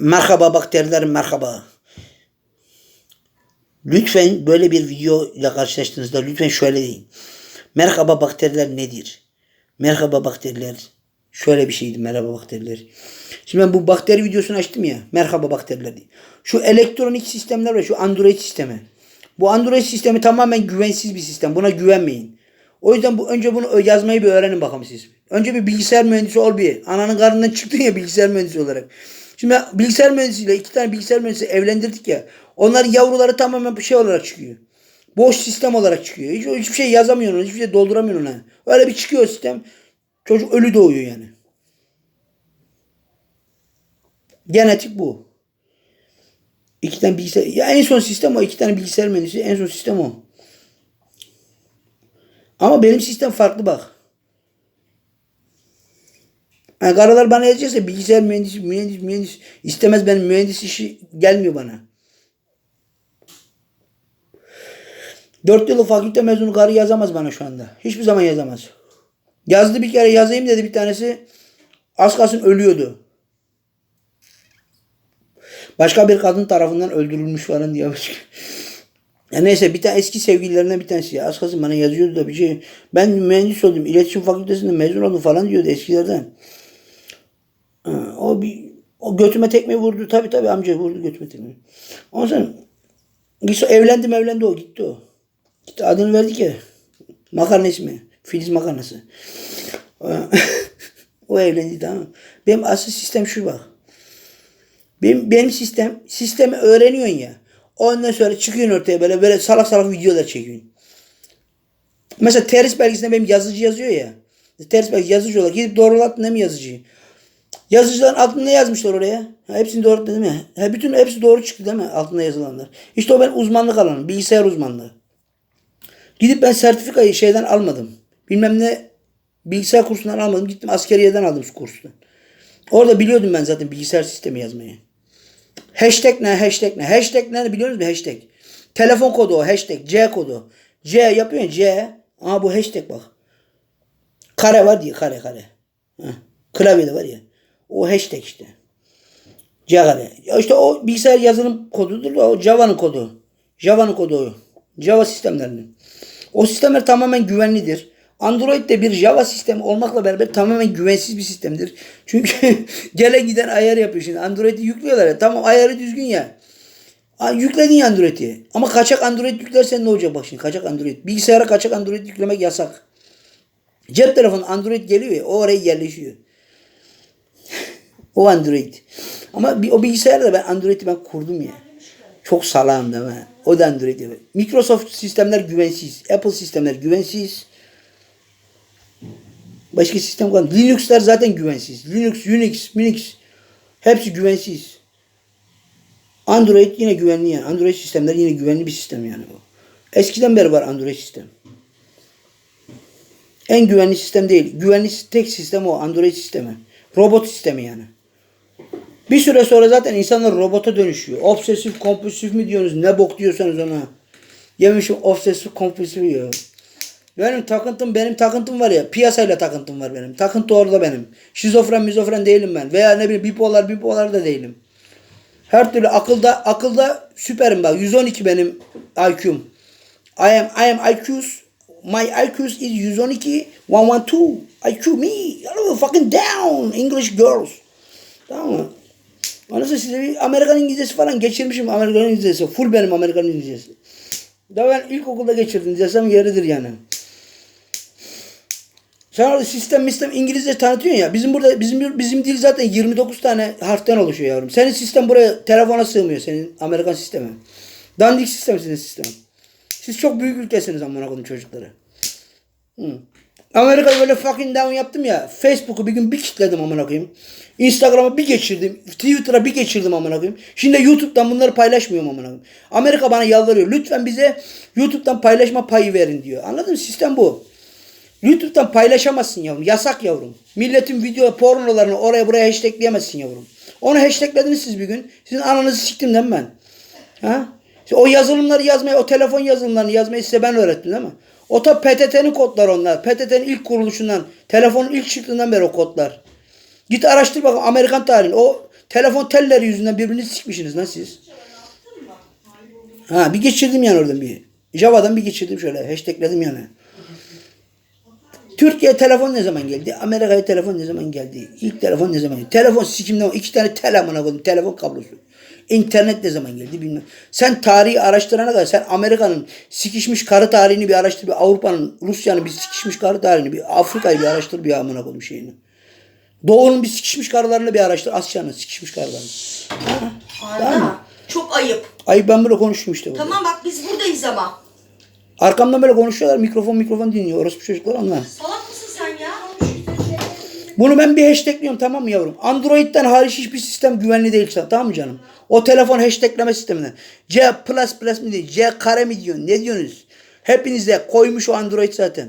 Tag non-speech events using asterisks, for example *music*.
Merhaba bakteriler merhaba. Lütfen böyle bir video ile karşılaştığınızda lütfen şöyle deyin. Merhaba bakteriler nedir? Merhaba bakteriler. Şöyle bir şeydi merhaba bakteriler. Şimdi ben bu bakteri videosunu açtım ya. Merhaba bakteriler diye. Şu elektronik sistemler ve şu Android sistemi. Bu Android sistemi tamamen güvensiz bir sistem. Buna güvenmeyin. O yüzden bu önce bunu yazmayı bir öğrenin bakalım siz. Önce bir bilgisayar mühendisi ol bir. Ananın karnından çıktın ya bilgisayar mühendisi olarak. Şimdi bilgisayar mühendisiyle iki tane bilgisayar mühendisi evlendirdik ya. Onların yavruları tamamen bir şey olarak çıkıyor. Boş sistem olarak çıkıyor. Hiç, hiçbir şey yazamıyorsun. Hiçbir şey dolduramıyorsun ona. Öyle bir çıkıyor sistem. Çocuk ölü doğuyor yani. Genetik bu. İki tane bilgisayar. Ya en son sistem o. iki tane bilgisayar mühendisi. En son sistem o. Ama benim sistem farklı bak. Yani karalar bana yazacaksa bilgisayar mühendisi, mühendis, mühendis istemez benim mühendis işi gelmiyor bana. Dört yıllık fakülte mezunu karı yazamaz bana şu anda. Hiçbir zaman yazamaz. Yazdı bir kere yazayım dedi bir tanesi. Az kalsın ölüyordu. Başka bir kadın tarafından öldürülmüş falan diye. Ya neyse bir tane eski sevgililerinden bir tanesi. Az kalsın bana yazıyordu da bir şey. Ben mühendis oldum. iletişim fakültesinde mezun oldum falan diyordu eskilerden. O bir o götüme tekme vurdu. Tabi tabi amca vurdu götüme tekme. Ondan sonra gitti, evlendim evlendi o gitti o. Gitti adını verdik ya. Makarna ismi. Filiz makarnası. *laughs* o evlendi tamam. Benim asıl sistem şu bak. Benim, benim sistem, sistemi öğreniyorsun ya. Ondan sonra çıkıyorsun ortaya böyle böyle salak salak videolar çekiyorsun. Mesela teris belgesinde benim yazıcı yazıyor ya. Teris belgesi yazıcı olarak gidip doğrulattın değil mi yazıcıyı? Yazıcıların altında yazmışlar oraya? Ha, hepsini doğru değil mi? Ha, bütün hepsi doğru çıktı değil mi? Altında yazılanlar. İşte o benim uzmanlık alanım. Bilgisayar uzmanlığı. Gidip ben sertifikayı şeyden almadım. Bilmem ne bilgisayar kursundan almadım. Gittim askeriyeden aldım kursu. Orada biliyordum ben zaten bilgisayar sistemi yazmayı. Hashtag ne? Hashtag ne? Hashtag ne biliyor musunuz? Hashtag. Telefon kodu o. Hashtag. C kodu. C yapıyorsun C. Aha bu hashtag bak. Kare var diye kare kare. Heh. Klavyede var ya. O hashtag işte. Kare. Ya işte o bilgisayar yazılım kodudur da o Java'nın kodu. Java'nın kodu o. Java sistemlerinin. O sistemler tamamen güvenlidir. Android de bir Java sistemi olmakla beraber tamamen güvensiz bir sistemdir. Çünkü *laughs* gelen giden ayar yapıyor şimdi. Android'i yüklüyorlar ya. Tamam ayarı düzgün ya. Yükledin ya Android'i. Ama kaçak Android yüklersen ne olacak bak şimdi. Kaçak Android. Bilgisayara kaçak Android yüklemek yasak. Cep telefonu Android geliyor ya. O oraya yerleşiyor. O Android. Ama bir, o bilgisayarda ben Android'i ben kurdum ya. Çok salağım değil mi? O da Android. Microsoft sistemler güvensiz. Apple sistemler güvensiz. Başka sistem kalmadı. Linux'lar zaten güvensiz. Linux, Unix, Minix hepsi güvensiz. Android yine güvenli yani. Android sistemler yine güvenli bir sistem yani bu. Eskiden beri var Android sistem. En güvenli sistem değil. Güvenli tek sistem o. Android sistemi. Robot sistemi yani. Bir süre sonra zaten insanlar robota dönüşüyor. Obsesif kompulsif mi diyorsunuz? Ne bok diyorsanız ona. Yemişim obsesif kompulsif ya. Benim takıntım benim takıntım var ya piyasayla takıntım var benim. Takıntı orada benim. Şizofren mizofren değilim ben. Veya ne bileyim bipolar bipolar da değilim. Her türlü akılda akılda süperim bak. 112 benim IQ'm. I am I am IQ's my IQ's is 112 112 IQ me. You fucking down English girls. Tamam mı? Ondan size bir Amerikan İngilizcesi falan geçirmişim. Amerikan İngilizcesi. Full benim Amerikan İngilizcesi. Daha ben ilkokulda geçirdim desem yeridir yani. Sen orada sistem sistem İngilizce tanıtıyorsun ya. Bizim burada bizim bizim dil zaten 29 tane harften oluşuyor yavrum. Senin sistem buraya telefona sığmıyor senin Amerikan sistemi. Dandik sistem sizin sistem. Siz çok büyük ülkesiniz amına koyayım çocukları. Hı. Amerika'da böyle fucking down yaptım ya. Facebook'u bir gün bir kilitledim amına koyayım. Instagram'a bir geçirdim. Twitter'a bir geçirdim amına koyayım. Şimdi YouTube'dan bunları paylaşmıyorum amına koyayım. Amerika bana yalvarıyor. Lütfen bize YouTube'dan paylaşma payı verin diyor. Anladın mı? Sistem bu. YouTube'dan paylaşamazsın yavrum. Yasak yavrum. Milletin video pornolarını oraya buraya hashtagleyemezsin yavrum. Onu hashtaglediniz siz bir gün. Sizin ananızı siktim ben? Ha? O yazılımları yazmayı, o telefon yazılımlarını yazmayı size ben öğrettim değil mi? O da PTT'nin kodları onlar. PTT'nin ilk kuruluşundan, telefonun ilk çıktığından beri o kodlar. Git araştır bakalım Amerikan tarihini. O Telefon telleri yüzünden birbirinizi sikmişsiniz lan siz. Ha bir geçirdim yani oradan bir. Java'dan bir geçirdim şöyle. Hashtagledim yani. Türkiye telefon ne zaman geldi? Amerika'ya telefon ne zaman geldi? İlk telefon ne zaman geldi? Telefon sikimden iki tane tel amına koydum. Telefon kablosu. İnternet ne zaman geldi bilmem. Sen tarihi araştırana kadar sen Amerika'nın sikişmiş karı tarihini bir araştır. Bir Avrupa'nın, Rusya'nın bir sikişmiş karı tarihini bir Afrika'yı bir araştır bir amına koydum şeyini. Doğu'nun bir sikişmiş karılarını bir araştır. Asya'nın sikişmiş karılarını. Arda. Çok ayıp. Ay ben böyle konuştum işte. burada. Tamam bak biz buradayız ama. Arkamdan böyle konuşuyorlar. Mikrofon mikrofon dinliyor. Orası çocuklar onlar. Salak mısın sen ya? Bunu ben bir hashtagliyorum tamam mı yavrum? Android'den hariç hiçbir sistem güvenli değil sana, tamam mı canım? O telefon hashtagleme sisteminden. C plus plus mi diyor? C kare mi diyor? Ne diyorsunuz? Hepinizde koymuş o Android zaten.